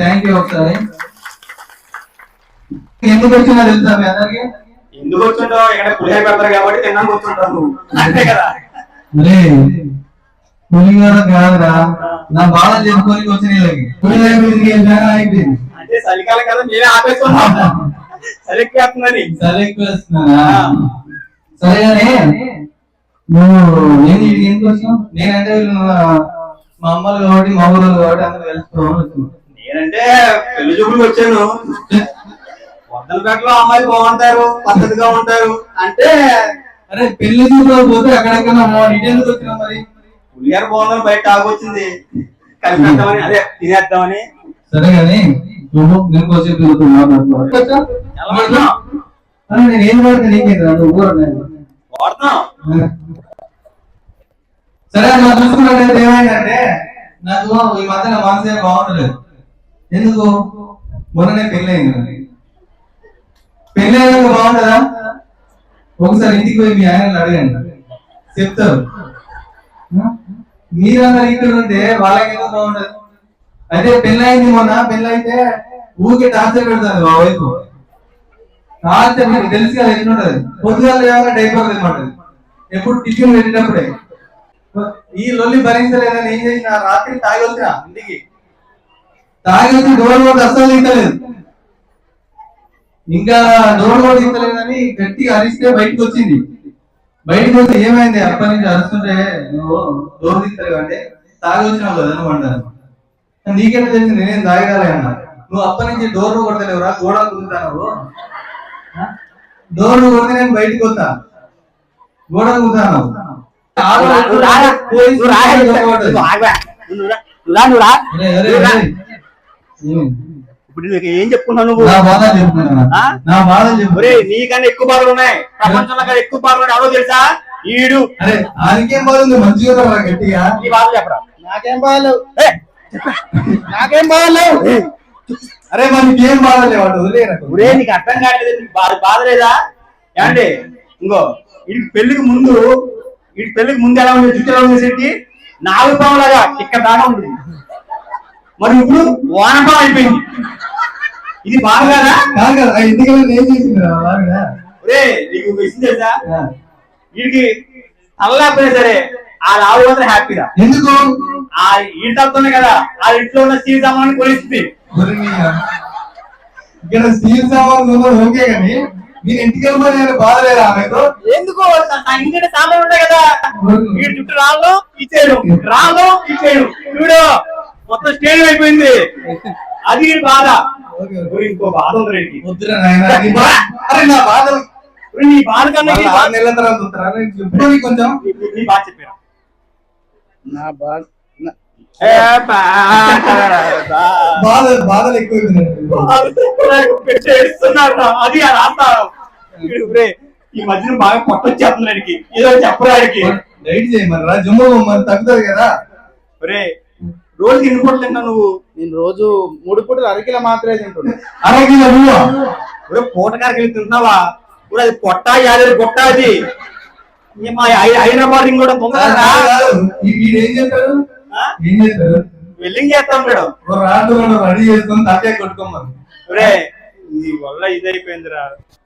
Thank you ఒకసారి. ఎందుకు వచ్చినా తెలుసా మీ అందరికి? ఎందుకు వచ్చుంటావు ఇక్కడ పులిహార పెడతారు కాబట్టి తిన్నాను కూర్చుంటావు నువ్వు అంతే కదా? అరే పులిహోర కాదురా. నా బాధ చెప్పుకొని వచ్చిన వీళ్ళకి. పులిహోర మీదకి వెళ్ళాక అయిపోయింది అంటే చలికాలం కదా మీరే ఆపేస్తున్నాం చలికేస్తుందని సరే ఎక్కువ వస్తున్నానా? సరే కానీ నువ్వు నేను ఎందుకు వచ్చావు నేనంటే మా అమ్మలు కాబట్టి మా ఊరు కాబట్టి అందరూ కలిసిపోవడం వచ్చింది నేనంటే పెళ్ళి చూపులకు వచ్చాను. వద్దలపేటలో అమ్మాయిలు బాగుంటారు పద్ధతిగా ఉంటారు. అంటే అరే పెళ్ళి చూపులో పోతే అక్కడెక్కడ ఇటెందుకు వచ్చినా మరి? పులిహార బాగుందని బయట తాగొచ్చింది కలిపేద్దామని అదే తినేద్దామని. సరే కానీ నువ్వు నేను కొంచెం తిరుగుతూ మాట్లాడుకో ఎలా ఉన్నావు? అరే నేను ఏం వాడితే నువ్వు వాడుతున్నాం సరే చూసుకున్నట్టయితే ఏమైందంటే నాకు ఈ మధ్య నా మనసు ఏం బాగుండలేదు. ఎందుకు? మొన్ననే పెళ్ళయింది. పెళ్ళయ్యాక నాకు. అయ్యాక బాగుంటుందా? ఒకసారి ఇంటికి పోయి మీ ఆయన అడగండి. చెప్తారు. మీరందరూ ఇక్కడ ఉంటే వాళ్ళకి ఎందుకు బాగుండదు? అయితే పెళ్ళయింది మొన్న పెళ్ళి అయితే ఊరికే టార్చర్ పెడతాను మా వైపు. టార్చర్ మీకు తెలుసు కదా ఎట్లుంటది పొద్దుగాల లేవగా డైపర్ తెమ్మంటది ఎప్పుడు టిఫిన్ పెట్టేటప్పుడే. ఈ లొల్లి భరించలేదని ఏం చేసిన? రాత్రి తాగి వచ్చిన ఇంటికి? తాగి వచ్చి డోర్ కూడా అస్సలు తీయలేదు ఇంకా డోర్ కూడా తీయలేదని గట్టిగా అరిస్తే బయటకు వచ్చింది. బయటకు వచ్చి ఏమైంది? అప్పటి నుంచి అరుస్తుంటే నువ్వు డోర్ తీస్తలేవు అంటే తాగి వచ్చినావు కదా నువ్వు అంటాను నీకెట్లా తెలిసింది? నేనేం తాగలే అన్నా. నువ్వు అప్పటి నుంచి డోర్ కొడతలేవురా? గోడలు కుదుతావు డోర్ కొడితే నేను బయటకు వస్తా. గోడలు కుదుతాను? నువ్వు రా. నువ్వు రా, ఇప్పుడు నీకు ఏం చెప్పుకున్నావు నువ్వు? నా? నా ఒరే నీకన్నా ఎక్కువ బాధలు ఉన్నాయి. ప్రపంచంలో కన్నా ఎక్కువ బాధలు ఉన్నాయి. ఎవరో తెలుసా? ఈడు. అరే ఆయనకేం బాధ ఉంది? మంచిగా గట్టిగా. ఈ బాధలు చెప్పరా? నాకేం బాగాలేవు ఏ, నాకేం బాగాలేవు అరే మనకి ఏం బాధ లేవాడు వదిలేరా? ఒరే నీకు అర్థం కావట్లేదు. నీకు బాధ బాధ లేదా? ఏమండి? ఇంకో. వీడికి పెళ్ళికి ముందు వీడికి పెళ్ళికి ముందు ఎలా ఉంది జుట్టు ఎలా ఉండేసరికి నాలుగు పాములాగా ఇక్కడ దాకా ఉంటుంది మరి ఇప్పుడు వానపాం అయిపోయింది. ఇది బాధ కదా కాదు కదా వెళ్ళి ఏం చేసింది ఒరే నీకు ఒక విషయం తెలుసా? వీడికి తలలేకపోయినా సరే. ఆ లావు మాత్రం హ్యాపీగా ఎందుకు? ఆ ఈటలతోనే కదా. ఆ ఇంట్లో ఉన్న స్త్రీ సామాన్ కొనిస్తుంది. ఇక్కడ స్టీల్ సామాన్ ఓకే కానీ మీరు ఇంటికి వెళ్ళిపోయి నేను బాధ లేదా ఆమెతో ఎందుకు ఇంటి సామాన్ ఉంటాయి కదా. వీడి చుట్టూ రాళ్ళు ఇచ్చేయడు. రాళ్ళు ఇచ్చేయడు. చూడు. మొత్తం స్టేజ్ అయిపోయింది. అది బాధ. ఇంకో బాధ ఉంది అరే నా బాధ నీ బాధ కన్నా నెలల తర్వాత కొంచెం నీ- బాధ చెప్పారా. నా బాధలు ఎక్కువ. అది ఈ మధ్యన బాగా పొట్టొచ్చేస్తుంది ఆయనకి ఏదో చెప్పడానికి డైట్ చేయమని రా. జమ్ము మరి తగ్గుతుంది కదా. ఒరే రోజుకి ఎన్ని పూటలు తిన్నా నువ్వు? నేను రోజు మూడు పూటలు అరకిల మాత్రమే తింటున్నా. అరకిలో నువ్వు? ఒరే పూటకారికి తింటున్నావా? ఒరే అది పొట్ట యాదరి పొట్ట అది. ఈ మా హై- హైదరాబాద్ రింగ్ కూడా తొందరగా వీడు ఏం చెప్పారు ఆ? ఏం చెప్పారు వెల్లింగ్ చేస్తాం మేడం. రెండు చేసుకొని తలకాయ కొట్టుకోమని. ఒరే నీ వల్ల ఇదైపోయిందిరా.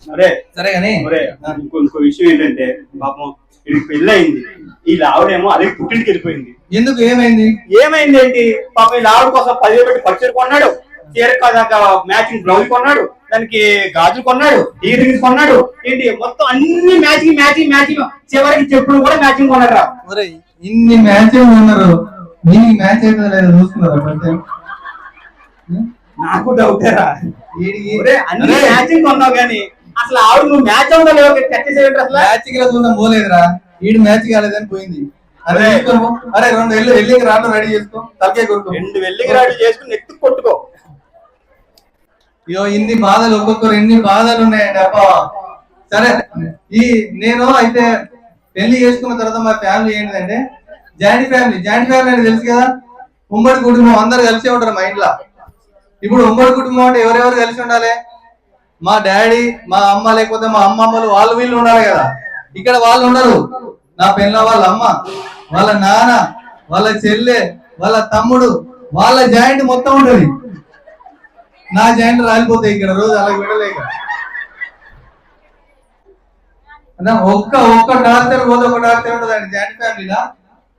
అరే సరే కానీ ఒరే ఇంకో ఇంకో విషయం ఏంటంటే పాపం ఇది పెళ్ళి అయింది ఈ లావుడేమో అదే పుట్టింటికి వెళ్ళిపోయింది. ఎందుకు ఏమైంది? ఏమైంది ఏంటి? పాపం ఈ లావుడు కోసం పదివేలు పెట్టి పచ్చడి కొన్నాడు. చీర కాదాక మ్యాచింగ్ బ్లౌజ్ కొన్నాడు. దానికి గాజులు కొన్నాడు. ఇయర్ రింగ్స్ కొన్నాడు. ఏంటి? మొత్తం అన్ని మ్యాచింగ్ మ్యాచింగ్ మ్యాచింగ్ చివరికి చెప్పులు కూడా మ్యాచింగ్ కొన్నాడు రా ఒరే ఇన్ని మ్యాచ్ ఉన్నారు నీకు మ్యాచ్ అయితే లేదా చూస్తున్నారా కొంచెం నాకు డౌట్ రా. అన్ని మ్యాచింగ్ కొన్నావు కానీ అసలు ఆవిడ నువ్వు మ్యాచ్ అవుతా లేవు చర్చ చేయండి అసలు? మ్యాచ్కి చూద్దాం పోలేదురా. వీడు మ్యాచ్ కాలేదని పోయింది. అరే అరే. రెండు ఎల్లు ఎల్లింగ్ రాళ్ళు రెడీ చేసుకో. తలకాయ కొట్టుకో రెండు వెల్లికి రాడు చేసుకుని ఎత్తు కొట్టుకో. అయ్యో ఇన్ని బాధలు ఒక్కొక్కరు ఎన్ని బాధలు ఉన్నాయండి అబ్బా. సరే ఈ నేను అయితే పెళ్ళి చేసుకున్న తర్వాత మా ఫ్యామిలీ ఏంటిదంటే జాయింట్ ఫ్యామిలీ. జాయింట్ ఫ్యామిలీ అంటే తెలుసు కదా ఉమ్మడి కుటుంబం అందరు కలిసి ఉంటారు మా ఇంట్లో. ఇప్పుడు ఉమ్మడి కుటుంబం అంటే ఎవరెవరు కలిసి ఉండాలి? మా డాడీ మా అమ్మ లేకపోతే మా అమ్మమ్మలు వాళ్ళు వీళ్ళు ఉండాలి కదా. ఇక్కడ వాళ్ళు ఉండరు. నా పెళ్ళ వాళ్ళ అమ్మ వాళ్ళ నాన్న వాళ్ళ చెల్లె వాళ్ళ తమ్ముడు వాళ్ళ జాయింట్ మొత్తం ఉంటది. నా జాయింట్ రాలిపోతాయి ఇక్కడ రోజు అలా విడలేక ఒక్క ఒక్క డాక్టర్ రోజు ఒక డాక్టర్ ఉంటుందండి జాయింట్ ఫ్యామిలీలా.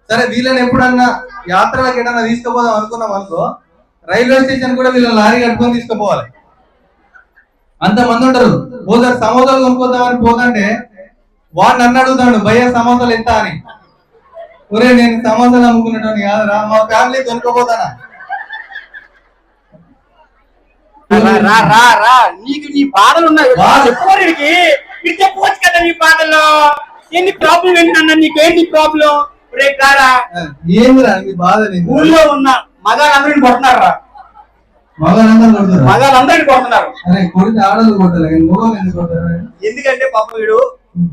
సరే వీళ్ళని ఎప్పుడన్నా యాత్రలకు ఏదన్నా తీసుకుపోదాం అనుకున్నాం అనుకో రైల్వే స్టేషన్ కూడా వీళ్ళని లారీ కట్టుకొని తీసుకుపోవాలి. అంత మంది ఉంటారు. ఓసారి సమోసాలు కొనుక్కుందామని పోకంటే వాడిని నన్ను అడుగుతాడు భయ్య సమోసాలు ఎంత అని? ఒరే నేను సమోసాలు అమ్ముకునేటోని కాదురా మా ఫ్యామిలీ కొనుక్కోపోతానా రా రా రా నీకు నీ బాధలు ఉన్నాయి బాధ? చెప్పుకోరు వీడికి. మీరు చెప్పుకోవచ్చు కదా నీ బాధలు ప్రాబ్లం ఏంటన్నా? నీకేంటి ప్రాబ్లం రే కారా ఏందిరా మీ బాధ నీకు? ఊళ్ళో ఉన్న మగాళ్ళందరిని కొడుతున్నారు? రా మగవాళ్ళందరూ కొడుతురా మగాళ్ళందరిని కొడుతున్నారు. అరే కొడితే ఆడలు కొట్టాలి కానీ మొగలు ఎందుకు కొడతారు? ఎందుకంటే పాప వీడు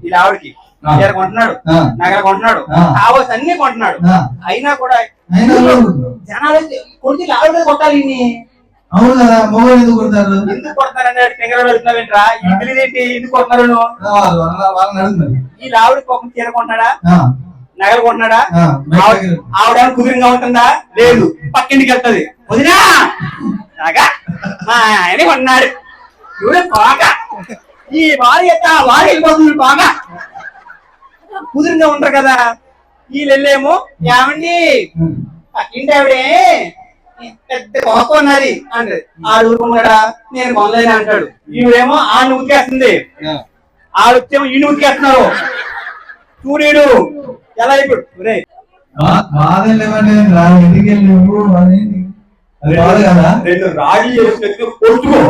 వీళ్ళ ఆవిడకి. చీర కొంటున్నాడు. ఆ. నగలు కొంటున్నాడు. కావాల్సి అన్ని కొంటున్నాడు. అయినా కూడా. జనాలు వీళ్ళ ఆవిడ కొట్టాలి. అవును కదా మొగలు ఎందుకు కొడతారు? ఎందుకు కొడతారని ఫింగర్ వెళ్తున్నావేంట్రా ఇది తెలియదేంటి ఎందుకు కొడతారు వాళ్ళని అడుగుతున్నారు. వీళ్ళ ఆవిడ పాపం చీర కొంటున్నాడా? నగలు కొంటున్నాడా? ఆవిడ కుదిరింగా ఉంటుందా? లేదు. పక్కింటికి వెళ్తది. వదినా! నాగా మా ఆయన కొన్నాడు. ఇవిడే ఈ వారి యొక్క వారి వెళ్ళిపోతుంది బాగా కుదిరింగా ఉంటారు కదా. వీళ్ళు వెళ్ళేమో ఏమండి? పక్కింటి ఆవిడే? పెద్ద కోప ఉన్నది అంటే ఆడు ఊరుకున్నాడా నేను కొనలేని అంటాడు. ఈవిడేమో ఆడిని ఉతికేస్తుంది. ఆడు వచ్చేమో ఈయన ఉతికేస్తున్నారు సూర్యుడు ఎలా లేవంటే రా రెండు రాజు కొట్టుకో.